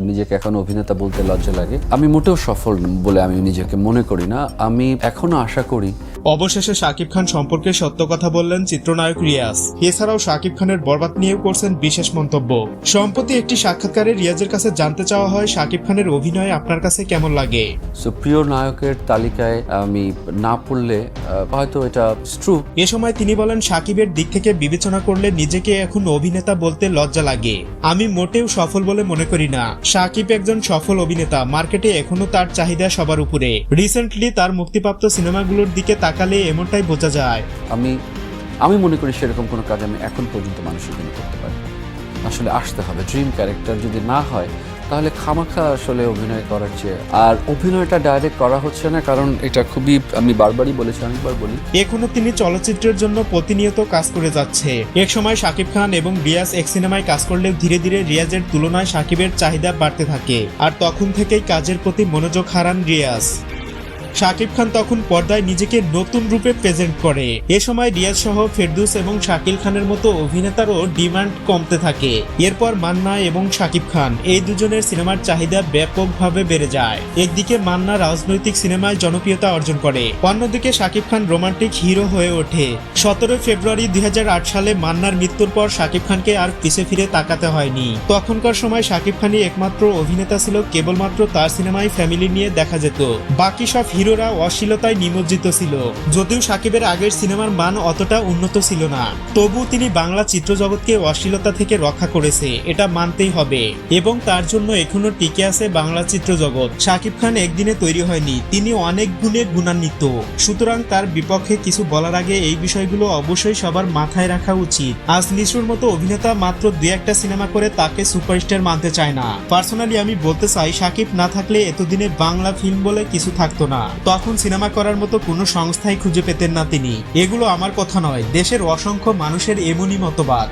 নিজেকে এখন অভিনেতা বলতে লজ্জা লাগে। আমি মোটেও সফল বলে আমি নিজেকে মনে করি না। আমি এখনও আশা করি। অবশেষে শাকিব খান সম্পর্কে সত্য কথা বললেন চিত্রনায়ক রিয়াজ। এছাড়াও শাকিব খানের বরবাদ নিয়েও করছেন বিশেষ মন্তব্য। সম্প্রতি একটি সাক্ষাৎকারে রিয়াজের কাছে জানতে চাওয়া হয় শাকিব খানের অভিনয় আপনার কাছে কেমন লাগে? সুপ্রিয় নায়কের তালিকায় আমি না পড়লে হয়তো এটা ট্রু এ সময় তিনি বলেন সাকিবের দিক থেকে বিবেচনা করলে নিজেকে এখন অভিনেতা বলতে লজ্জা লাগে। আমি মোটেও সফল বলে মনে করি না। সাকিব একজন সফল অভিনেতা। মার্কেটে এখনও তার চাহিদা সবার উপরে। রিসেন্টলি তার মুক্তিপ্রাপ্ত সিনেমাগুলোর দিকে তাকালে এমনটাই বোঝা যায়। আমি আমি মনে করি সেরকম কোনো কাজ আমি এখন পর্যন্ত মানুষের জন্য করতে পারি আসলে আসতে হবে। ড্রিম ক্যারেক্টার যদি না হয় তাহলে খামাখা আসলে অভিনয় করার চেয়ে, আর অভিনয়টা ডাইরেক্ট করা হচ্ছে না, কারণ এটা খুবই, আমি বারবারই বলেছি, অনেকবার বলি। এখনও তিনি চলচ্চিত্রের জন্য প্রতিনিয়ত কাজ করে যাচ্ছে। এক সময় শাকিব খান এবং রিয়াজ এক সিনেমায় কাজ করলেও ধীরে ধীরে রিয়াজের তুলনায় শাকিবের চাহিদা বাড়তে থাকে। আর তখন থেকেই কাজের প্রতি মনোযোগ হারান রিয়াজ। শাকিব খান তখন পর্দায় নিজেকে নতুন রূপে প্রেজেন্ট করে। এ সময় রিয়াজ সহ ফেরদুস এবং শাকিল খানের মতো অভিনেতারও ডিমান্ড কমতে থাকে। এরপর মান্না এবং শাকিব খান এই দুজনের সিনেমার চাহিদা ব্যাপকভাবে বেড়ে যায়। একদিকে মান্না রাজনৈতিক সিনেমায় জনপ্রিয়তা অর্জন করে, অন্যদিকে শাকিব খান রোমান্টিক হিরো হয়ে ওঠে। সতেরোই ফেব্রুয়ারি দুই হাজার আট সালে মান্নার মৃত্যুর পর শাকিব খানকে আর পিছে ফিরে তাকাতে হয়নি। তখনকার সময় শাকিব খানই একমাত্র অভিনেতা ছিল, কেবলমাত্র তার সিনেমায় ফ্যামিলি নিয়ে দেখা যেত। বাকি সব হিরোরা অশ্লীলতায় নিমজ্জিত ছিল। যদিও সাকিবের আগের সিনেমার মান অতটা উন্নত ছিল না, তবু তিনি বাংলা চিত্রজগৎকে অশ্লীলতা থেকে রক্ষা করেছে, এটা মানতেই হবে। এবং তার জন্য এখনও টিকে আছে বাংলা চিত্রজগৎ। শাকিব খান একদিনে তৈরি হয়নি, তিনি অনেক গুণে গুণান্বিত। সুতরাং তার বিপক্ষে কিছু বলার আগে এই বিষয়গুলো অবশ্যই সবার মাথায় রাখা উচিত। আজ নিশুর মতো অভিনেতা মাত্র দুই একটা সিনেমা করে তাকে সুপারস্টার মানতে চায় না। পার্সোনালি আমি বলতে চাই, সাকিব না থাকলে এতদিনে বাংলা ফিল্ম বলে কিছু থাকতো না। তখন সিনেমা করার মতো কোনো সংস্থাই খুঁজে পেতেন না তিনি। এগুলো আমার কথা নয়। দেশের অসংখ্য মানুষের এমনই মতবাদ।